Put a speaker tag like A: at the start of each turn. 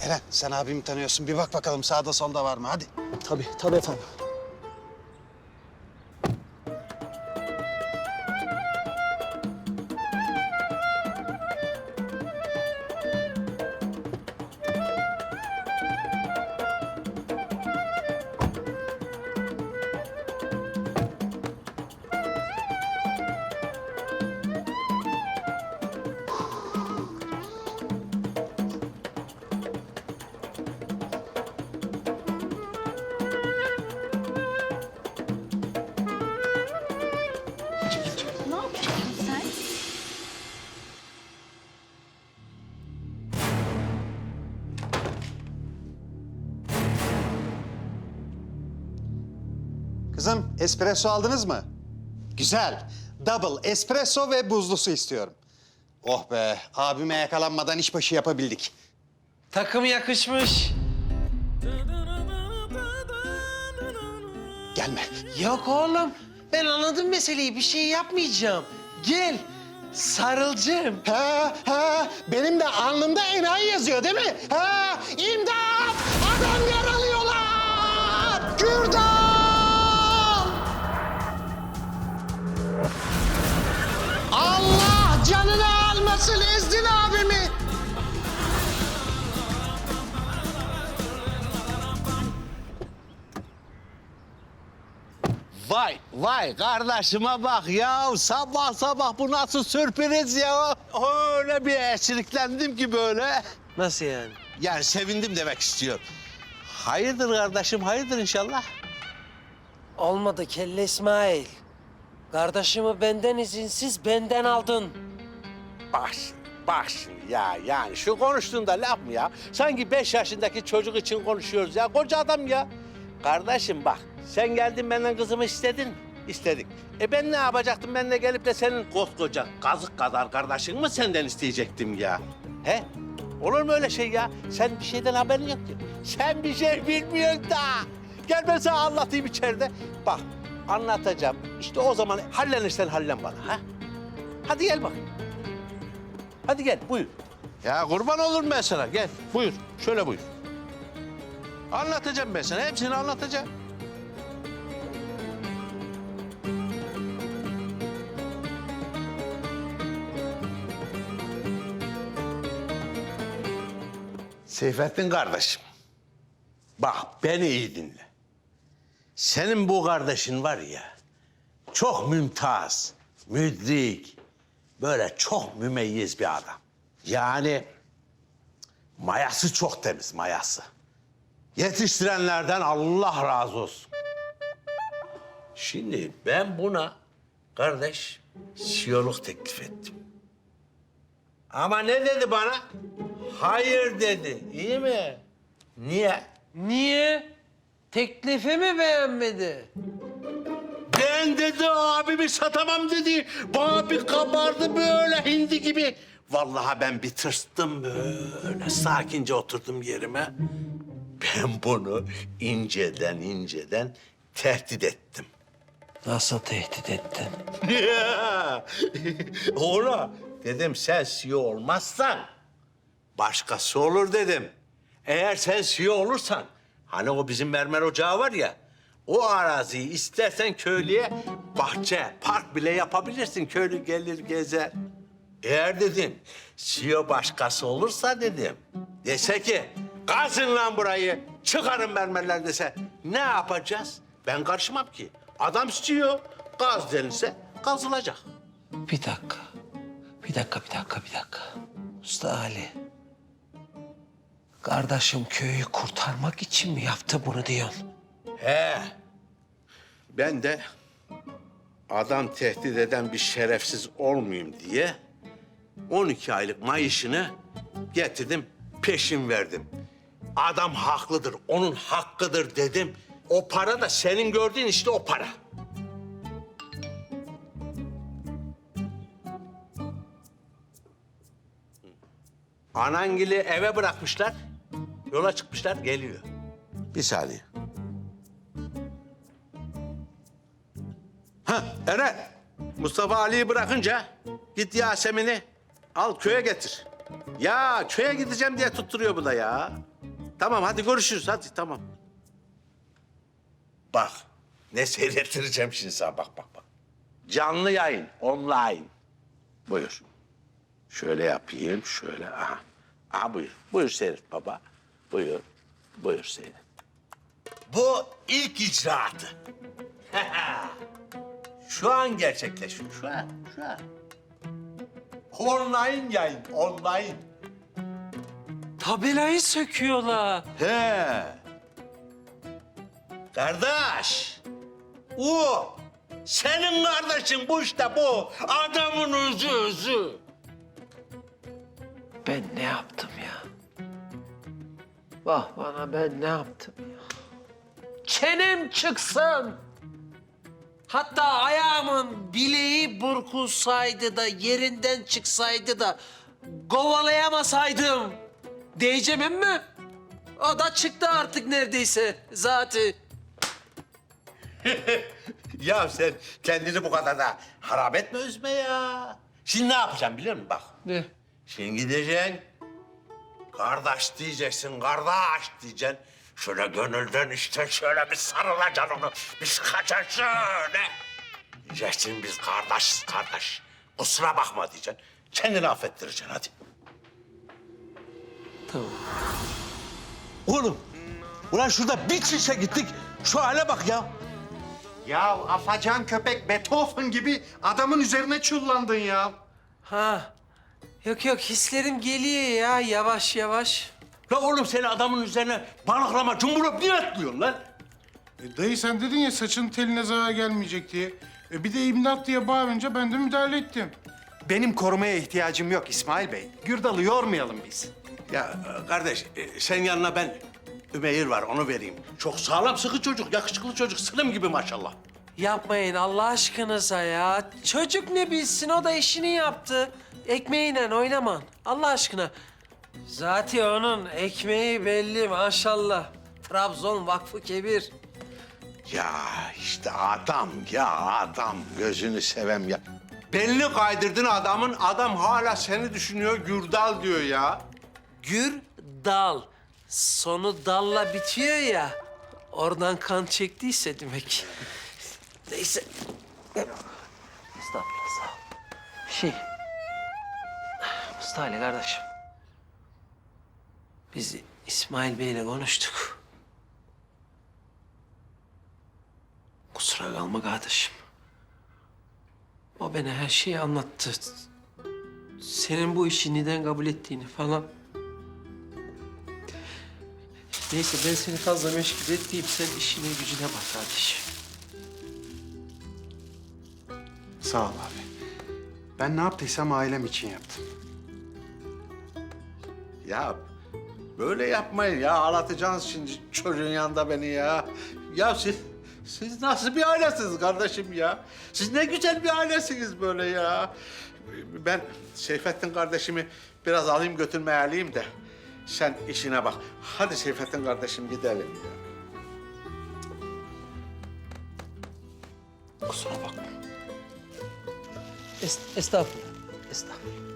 A: Eren sen abimi tanıyorsun. Bir bak bakalım sağda solda var mı? Hadi.
B: Tabii, tabii efendim.
A: Kızım espresso aldınız mı? Güzel. Double espresso ve buzlusu istiyorum. Oh be abime yakalanmadan işbaşı yapabildik.
C: Takım yakışmış.
A: Gelme.
C: Yok oğlum. Ben anladım meseleyi. Bir şey yapmayacağım. Gel. Sarılacağım.
A: Ha ha benim de alnımda enayi yazıyor değil mi? Ha imdat!
D: Vay vay kardeşime bak ya sabah sabah bu nasıl sürpriz ya. Öyle bir eşliklendim ki böyle.
C: Nasıl yani?
D: Yani sevindim demek istiyor. Hayırdır kardeşim hayırdır inşallah.
C: Olmadı kelle İsmail. Kardeşimi benden izinsiz benden aldın.
D: Bak bak şimdi ya yani şu konuştuğunda laf mı ya? Sanki beş yaşındaki çocuk için konuşuyoruz ya koca adam ya. Kardeşim bak sen geldin benden kızımı istedin. istedik. E ben ne yapacaktım? Ben de gelip de senin koskoca kazık kadar kardeşin mi senden isteyecektim ya? He? Olur mu öyle şey ya? Sen bir şeyden haberin yok ki. Sen bir şey bilmiyorsun da. Gel ben sana anlatayım içeride. Bak anlatacağım. İşte o zaman hallenirsen hallen bana ha. Hadi gel bakayım. Hadi gel buyur. Ya kurban olurum ben sana gel buyur şöyle buyur. Anlatacağım ben sana hepsini anlatacağım. Seyfettin kardeşim. Bak beni iyi dinle. Senin bu kardeşin var ya çok mümtaz, müdrik, böyle çok mümeyyiz bir adam. Yani mayası çok temiz mayası. Yetiştirenlerden Allah razı olsun. Şimdi ben buna kardeş siyoluk teklif ettim. Ama ne dedi bana? Hayır dedi. İyi mi? Niye?
C: Niye? Teklifi mi beğenmedi?
D: Ben dedi abimi satamam dedi. Bana bir kabardı böyle hindi gibi. Vallahi ben bir tırstım böyle sakince oturdum yerime. Ben bunu inceden inceden tehdit ettim.
C: Nasıl tehdit ettin?
D: Oğla dedim sen CEO olmazsan başkası olur dedim. Eğer sen CEO olursan hani o bizim mermer ocağı var ya o araziyi istersen köylüye bahçe, park bile yapabilirsin. Köylü gelir gezer. Eğer dedim CEO başkası olursa dedim dese ki kazın lan burayı çıkarın mermerler dese ne yapacağız? Ben karışmam ki. Adam istiyor gaz denilse kazılacak.
C: Bir dakika. Bir dakika, bir dakika, bir dakika. Usta Ali. Kardeşim köyü kurtarmak için mi yaptı bunu diyorsun?
D: He. Ben de adam tehdit eden bir şerefsiz olmayayım diye 12 aylık maaşını getirdim, peşin verdim. Adam haklıdır, onun hakkıdır dedim. O para da senin gördüğün işte o para. Anangili eve bırakmışlar. Yola çıkmışlar, geliyor. Bir saniye. Ha Eren. Mustafa Ali'yi bırakınca git Yasemin'i al köye getir. Ya köye gideceğim diye tutturuyor bu da ya. Tamam hadi görüşürüz hadi tamam. Bak ne seyrettireceğim şimdi sana bak bak bak. Canlı yayın online. Buyur. Şöyle yapayım şöyle aha. Aha buyur. Buyur seyret baba. Buyur. Buyur seyret. Bu ilk icraatı. şu an gerçekleşiyor. Şu an. Şu an. Online yayın. Online.
C: Tabelayı söküyorlar.
D: He. Kardeş. O. Senin kardeşin bu işte bu. Adamın özü özü.
C: Ben ne yaptım ya? Vah bana ben ne yaptım ya? Çenem çıksın. Hatta ayağımın bileği burkulsaydı da yerinden çıksaydı da kovalayamasaydım. Diyeceğim mi? O da çıktı artık neredeyse zaten.
D: Ya sen kendini bu kadar da harap etme üzme ya. Şimdi ne yapacağım biliyor musun? Bak.
C: Ne?
D: Şimdi gideceksin. Kardeş diyeceksin, kardeş diyeceksin. Şöyle gönülden işte şöyle bir sarılacaksın onu. Biz kaçacaksın şöyle. Diyeceksin biz kardeşiz kardeş. Kusura bakma diyeceksin. Kendini affettireceksin hadi.
C: Tamam.
D: Oğlum, ulan şurada bir çişe gittik. Şu hale bak ya.
A: Ya afacan köpek Beethoven gibi adamın üzerine çullandın ya.
C: Ha. Yok yok hislerim geliyor ya yavaş yavaş.
D: La oğlum seni adamın üzerine balıklama, cumburup niye atlıyorsun lan?
B: E, dayı sen dedin ya saçın teline zarar gelmeyecek diye. E, bir de imdat diye bağırınca ben de müdahale ettim.
A: Benim korumaya ihtiyacım yok İsmail Bey. Gürdal'ı yormayalım biz.
D: Ya e, kardeş, e, sen yanına ben Ümeyir var, onu vereyim. Çok sağlam, sıkı çocuk, yakışıklı çocuk, sılım gibi maşallah.
C: Yapmayın Allah aşkınıza ya. Çocuk ne bilsin o da işini yaptı. Ekmeğiyle oynaman Allah aşkına. Zaten onun ekmeği belli maşallah. Trabzon Vakfı Kebir.
D: Ya işte adam ya adam gözünü sevem ya. Belini kaydırdın adamın adam hala seni düşünüyor Gürdal diyor ya.
C: Gür dal. Sonu dalla bitiyor ya. Oradan kan çektiyse demek. Neyse. Estağfurullah sağ ol. Şey. Ali kardeşim. Biz İsmail Bey'le konuştuk. Kusura kalma kardeşim. O bana her şeyi anlattı. Senin bu işi neden kabul ettiğini falan. Neyse ben seni fazla meşgul etmeyeyim. Sen işine gücüne bak kardeşim.
A: Sağ ol abi. Ben ne yaptıysam ailem için yaptım.
D: Ya böyle yapmayın ya ağlatacaksınız şimdi çocuğun yanında beni ya. Ya siz, siz nasıl bir ailesiniz kardeşim ya? Siz ne güzel bir ailesiniz böyle ya. Ben Seyfettin kardeşimi biraz alayım götürmeye alayım da sen işine bak. Hadi Seyfettin kardeşim gidelim ya.
C: Kusura bakma. Es estağfurullah. Estağfurullah.